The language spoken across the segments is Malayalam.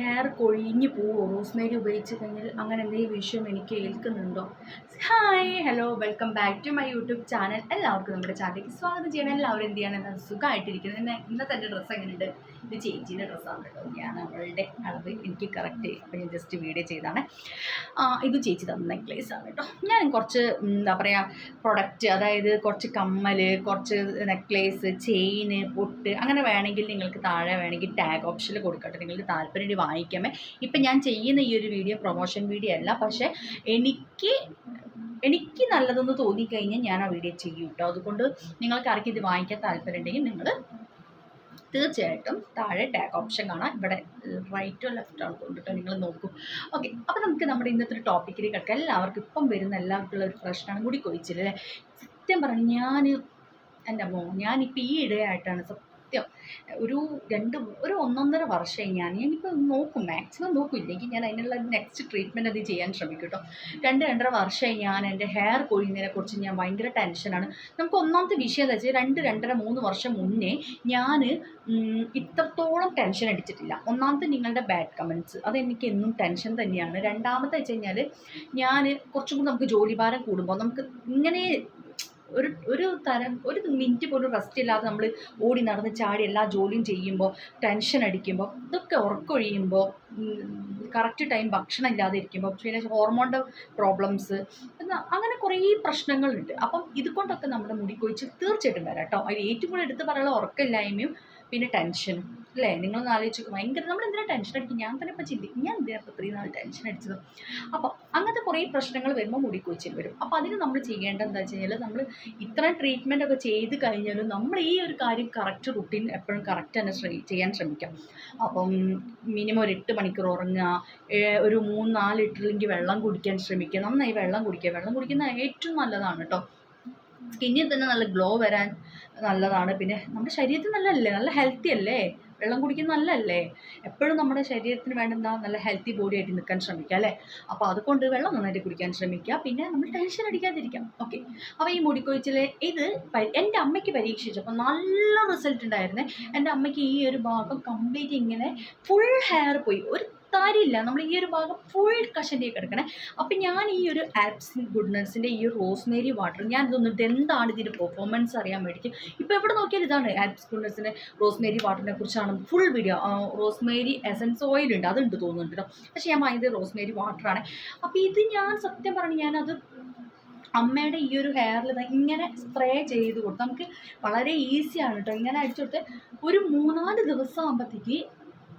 ഹെയർ കൊഴിഞ്ഞു പോവോ? റോസ്മേരി ഉപയോഗിച്ച് കഴിഞ്ഞാൽ അങ്ങനെ എന്തെങ്കിലും വിഷയം എനിക്ക് ഏൽക്കുന്നുണ്ടോ? Hi hello welcome back to my YouTube channel എല്ലാവർക്കും നമ്മുടെ ചാനലിലേക്ക് സ്വാഗതം ചെയ്യണം. എല്ലാവരും എന്ത് ചെയ്യണം സുഖമായിട്ടിരിക്കുന്നത് ഇന്നത്തെ എന്റെ ഡ്രസ്സ് എങ്ങനെയുണ്ട്? ഇത് ചേച്ചീന്റെ ഡ്രസ്സാണ് കേട്ടോ. ഞാൻ അവളുടെ അളവ് എനിക്ക് കറക്റ്റ് അപ്പോൾ ഞാൻ ജസ്റ്റ് വീഡിയോ ചെയ്താണ് ഇത് ചേച്ചി തന്ന നെക്ലേസ് ആണ് കേട്ടോ. ഞാൻ കുറച്ച് എന്താ പറയുക പ്രൊഡക്റ്റ് അതായത് കുറച്ച് കമ്മൽ കുറച്ച് നെക്ലേസ് ചെയിന് പൊട്ട് അങ്ങനെ വേണമെങ്കിൽ നിങ്ങൾക്ക് താഴെ വേണമെങ്കിൽ ടാഗ് ഓപ്ഷനിൽ കൊടുക്കട്ടെ. നിങ്ങൾക്ക് താല്പര്യം വാങ്ങിക്കാമേ. ഇപ്പം ഞാൻ ചെയ്യുന്ന ഈ ഒരു വീഡിയോ പ്രൊമോഷൻ വീഡിയോ അല്ല. പക്ഷേ എനിക്ക് എനിക്ക് നല്ലതെന്ന് തോന്നിക്കഴിഞ്ഞാൽ ഞാൻ ആ വീഡിയോ ചെയ്യും കേട്ടോ അതുകൊണ്ട് നിങ്ങൾക്ക് ആർക്കും ഇത് വാങ്ങിക്കാൻ താല്പര്യം ഉണ്ടെങ്കിൽ നിങ്ങൾ തീർച്ചയായിട്ടും താഴെ ടാഗ് ഓപ്ഷൻ കാണാം. ഇവിടെ റൈറ്റോ ലെഫ്റ്റോ കൊണ്ടിട്ടോ നിങ്ങൾ നോക്കൂ. ഓക്കെ അപ്പോൾ നമുക്ക് നമ്മുടെ ഇന്നത്തെ ഒരു ടോപ്പിക്കിൽ കിടക്കാം. എല്ലാവർക്കും ഇപ്പം വരുന്ന എല്ലാവർക്കും ഉള്ള ഒരു പ്രശ്നമാണ് കൂടി കൊയിച്ചില്ലേ സത്യം പറഞ്ഞു ഞാൻ എന്റെ അമ്മോ ഞാനിപ്പോൾ ഈ ഇടയായിട്ടാണ് സത്യം. ഒരു രണ്ട് ഒരു ഒന്നൊന്നര വർഷമായി ഞാൻ ഞാനിപ്പോൾ നോക്കും മാക്സിമം നോക്കും. ഇല്ലെങ്കിൽ ഞാൻ അതിനുള്ള നെക്സ്റ്റ് ട്രീറ്റ്മെന്റ് അത് ചെയ്യാൻ ശ്രമിക്കും കേട്ടോ രണ്ട് രണ്ടര വർഷമായി ഞാൻ എന്റെ ഹെയർ കൊഴിയുന്നതിനെ കുറിച്ച് ഞാൻ ഭയങ്കര ടെൻഷനാണ് നമുക്ക് ഒന്നാമത്തെ വിഷയം എന്താ വെച്ചാൽ രണ്ട് രണ്ടര മൂന്ന് വർഷം മുന്നേ ഞാൻ ഇത്രത്തോളം ടെൻഷൻ അടിച്ചിട്ടില്ല. ഒന്നാമത്തെ നിങ്ങളുടെ ബാഡ് കമന്റ്സ് അതെനിക്ക് എന്നും ടെൻഷൻ തന്നെയാണ്. രണ്ടാമത്തെ വെച്ച് കഴിഞ്ഞാൽ ഞാൻ കുറച്ചും കൂടി നമുക്ക് ജോലിഭാരം കൂടുമ്പോൾ നമുക്ക് ഇങ്ങനെ ഒരു ഒരു തരം ഒരു മിനിറ്റ് പോലും റെസ്റ്റ് ഇല്ലാതെ നമ്മൾ ഓടി നടന്ന് ചാടി എല്ലാ ജോലിയും ചെയ്യുമ്പോൾ ടെൻഷൻ അടിക്കുമ്പോൾ ഇതൊക്കെ ഉറക്കൊഴിയുമ്പോൾ കറക്റ്റ് ടൈം ഭക്ഷണം ഇല്ലാതെ ഇരിക്കുമ്പോൾ പിന്നെ ഹോർമോണിന്റെ പ്രോബ്ലംസ് അങ്ങനെ കുറേ പ്രശ്നങ്ങളുണ്ട്. അപ്പം ഇതുകൊണ്ടൊക്കെ നമ്മുടെ മുടി കൊഴിച്ചിൽ തീർച്ചയായിട്ടും വരാം കേട്ടോ. അതിൽ ഏറ്റവും കൂടുതൽ എടുത്ത് പറയാനുള്ള ഉറക്കമില്ലായ്മയും പിന്നെ ടെൻഷൻ അല്ലേ? നിങ്ങൾ ആലോചിച്ച് ഭയങ്കര നമ്മൾ എന്തിനാ ടെൻഷൻ അടിക്കും ഞാൻ തന്നെ ഇപ്പം ചിന്തിക്കും ഞാൻ എന്തിനാ ഇപ്പം ഇത്രയും നാൾ ടെൻഷൻ അടിച്ചത്? അപ്പോൾ അങ്ങനത്തെ കുറേ പ്രശ്നങ്ങൾ വരുമ്പോൾ മുടി കൊച്ചിൽ വരും. അപ്പോൾ അതിന് നമ്മൾ ചെയ്യേണ്ടത് എന്താ വെച്ച് കഴിഞ്ഞാൽ നമ്മൾ ഇത്ര ട്രീറ്റ്മെന്റ് ഒക്കെ ചെയ്ത് കഴിഞ്ഞാലും നമ്മൾ ഈ ഒരു കാര്യം കറക്റ്റ് റുട്ടീൻ എപ്പോഴും കറക്റ്റ് തന്നെ ചെയ്യാൻ ശ്രമിക്കാം. അപ്പം മിനിമം ഒരു എട്ട് മണിക്കൂർ ഉറങ്ങുക ഒരു മൂന്ന് നാല് ലിറ്ററിലെങ്കിൽ വെള്ളം കുടിക്കാൻ ശ്രമിക്കുക. നന്നായി വെള്ളം കുടിക്കുക. വെള്ളം കുടിക്കുന്നത് ഏറ്റവും നല്ലതാണ് കേട്ടോ. സ്കിന്നിൽ തന്നെ നല്ല ഗ്ലോ വരാൻ നല്ലതാണ്. പിന്നെ നമ്മുടെ ശരീരത്തിന് നല്ലതല്ലേ? നല്ല ഹെൽത്തി അല്ലേ? വെള്ളം കുടിക്കുന്നത് നല്ലതല്ലേ? എപ്പോഴും നമ്മുടെ ശരീരത്തിന് വേണ്ടുന്ന നല്ല ഹെൽത്തി ബോഡി ആയിട്ട് നിൽക്കാൻ ശ്രമിക്കുക അല്ലേ? അപ്പോൾ അതുകൊണ്ട് വെള്ളം നന്നായിട്ട് കുടിക്കാൻ ശ്രമിക്കുക. പിന്നെ നമ്മൾ ടെൻഷൻ അടിക്കാതിരിക്കാം. ഓക്കെ അപ്പോൾ ഈ മുടിക്കൊഴിച്ചിൽ ഇത് എന്റെ അമ്മയ്ക്ക് പരീക്ഷിച്ചപ്പോൾ നല്ല റിസൾട്ട് ഉണ്ടായിരുന്നേ. എന്റെ അമ്മയ്ക്ക് ഈ ഒരു ഭാഗം കംപ്ലീറ്റ് ഇങ്ങനെ ഫുൾ ഹെയർ പോയി. ഒരു താരിയില്ല നമ്മൾ ഈ ഒരു ഭാഗം ഫുൾ കഷണ്ടിയൊക്കെ എടുക്കണേ അപ്പം ഞാൻ ഈ ഒരു ആപ്സിൻ ഗുഡ്നസിന്റെ ഈ റോസ് റോസ്മേരി വാട്ടർ ഞാൻ ഇതൊന്നിട്ട് എന്താണ് ഇതിന്റെ പെർഫോമൻസ് അറിയാൻ വേണ്ടിയിട്ട്? ഇപ്പോൾ എവിടെ നോക്കിയാൽ ഇതാണ് ആപ്സ് ഗുഡ്നസിന്റെ റോസ്മേരി വാട്ടറിനെ കുറിച്ചാണ് full video rosemary essence oil ഉണ്ട്. അതുണ്ട് തോന്നുന്നുണ്ട് കേട്ടോ പക്ഷേ ഞാൻ വാങ്ങിയത് റോസ്മേരി വാട്ടറാണ് അപ്പോൾ ഇത് ഞാൻ സത്യം പറഞ്ഞു ഞാനത് അമ്മയുടെ ഈ ഒരു ഹെയറിൽ ഇങ്ങനെ സ്പ്രേ ചെയ്ത് കൊടുത്ത് നമുക്ക് വളരെ ഈസിയാണ് കേട്ടോ ഇങ്ങനെ അടിച്ചു കൊടുത്ത് ഒരു മൂന്നാൽ ദിവസം ആകുമ്പോഴത്തേക്ക്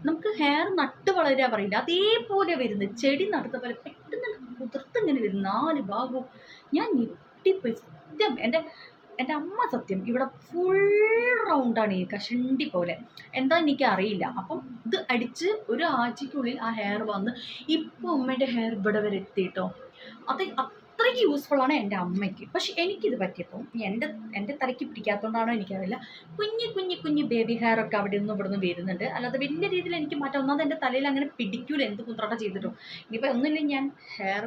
നമുക്ക് ഹെയർ നട്ട് വളരുക പറയില്ല. അതേപോലെ വരുന്നത് ചെടി നടത്ത പോലെ പെട്ടെന്ന് കുതിർത്ത് ഇങ്ങനെ വരും നാല് ഭാഗവും ഞാൻ ഞെട്ടിപ്പോയി. സത്യം എന്റെ എന്റെ അമ്മ സത്യം ഇവിടെ ഫുൾ റൗണ്ടാണ് ഈ കഷണ്ടി പോലെ. എന്താ എനിക്ക് അറിയില്ല. അപ്പം ഇത് അടിച്ച് ഒരു ആഴ്ചയ്ക്കുള്ളിൽ ആ ഹെയർ വന്ന് ഇപ്പോൾ ഉമ്മന്റെ ഹെയർ ഇവിടെ വരെ എത്തിയിട്ടോ. അത് അത്രയ്ക്ക് യൂസ്ഫുൾ ആണ് എന്റെ അമ്മയ്ക്ക്. പക്ഷെ എനിക്കിത് പറ്റിയപ്പോൾ എന്റെ എന്റെ തലയ്ക്ക് പിടിക്കാത്തതുകൊണ്ടാണോ എനിക്കറിയില്ല. കുഞ്ഞ് കുഞ്ഞ് കുഞ്ഞ് ബേബി ഹെയർ ഒക്കെ അവിടെ നിന്നും ഇവിടെ നിന്ന് വരുന്നുണ്ട്. അല്ലാതെ വലിയ രീതിയിൽ എനിക്ക് മാറ്റം. ഒന്നാമത് എന്റെ തലയിൽ അങ്ങനെ പിടിക്കൂല. എന്ത് കുന്ത്രട്ട ചെയ്തിട്ടും. ഇനിയിപ്പോൾ ഒന്നുമില്ല ഞാൻ ഹെയർ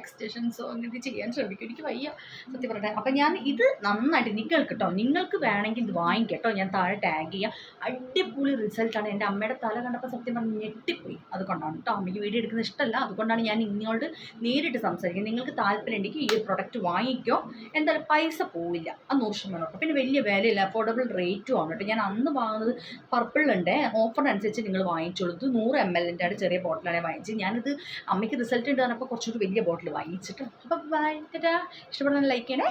എക്സ്റ്റൻഷൻസോ അങ്ങനെ ചെയ്യാൻ ശ്രമിക്കും. എനിക്ക് വയ്യ. സത്യം പറയട്ടെ അപ്പം ഞാൻ ഇത് നന്നായിട്ട് നിങ്ങൾക്ക് കേട്ടോ നിങ്ങൾക്ക് വേണമെങ്കിൽ ഇത് വാങ്ങിക്കട്ടോ. ഞാൻ താഴെ ടാഗ് ചെയ്യാം. അടിപൊളി റിസൾട്ടാണ് എന്റെ അമ്മയുടെ തല കണ്ടപ്പോൾ സത്യം പറഞ്ഞാൽ ഞെട്ടിപ്പോയി. അതുകൊണ്ടാണ് കേട്ടോ അമ്മയ്ക്ക് വീഡിയോ എടുക്കുന്നത് ഇഷ്ടമല്ല അതുകൊണ്ടാണ് ഞാൻ ഇങ്ങോട്ട് നേരിട്ട് സംസാരിക്കുന്നത്. നിങ്ങൾക്ക് താല്പര്യം ഉണ്ടെങ്കിൽ ഈ ഒരു പ്രൊഡക്റ്റ് വാങ്ങിക്കോ. എന്തായാലും പൈസ പോവില്ല. അത് നൂറ് ശതമാനം. പിന്നെ വലിയ വിലയില്ല. അഫോർഡബിൾ റേറ്റും ആണ് കേട്ടോ ഞാൻ അന്ന് വാങ്ങുന്നത് പർപ്പിളുണ്ട് ഓഫറിനനുസരിച്ച് നിങ്ങൾ വാങ്ങിച്ചോളൂ. ഇത് നൂറ് എം എല്ലിന്റെ ചെറിയ ബോട്ടിലാണ് വാങ്ങിച്ചത്. ഞാനിത് അമ്മയ്ക്ക് റിസൾട്ട് ഉണ്ട് പറഞ്ഞപ്പോൾ കുറച്ചുകൂടി വലിയ ബോട്ടിൽ വാങ്ങിച്ചിട്ട് അപ്പോൾ ബൈ ടാ ഇഷ്ടപ്പെടുന്ന ലൈക്ക് ചെയ്യണേ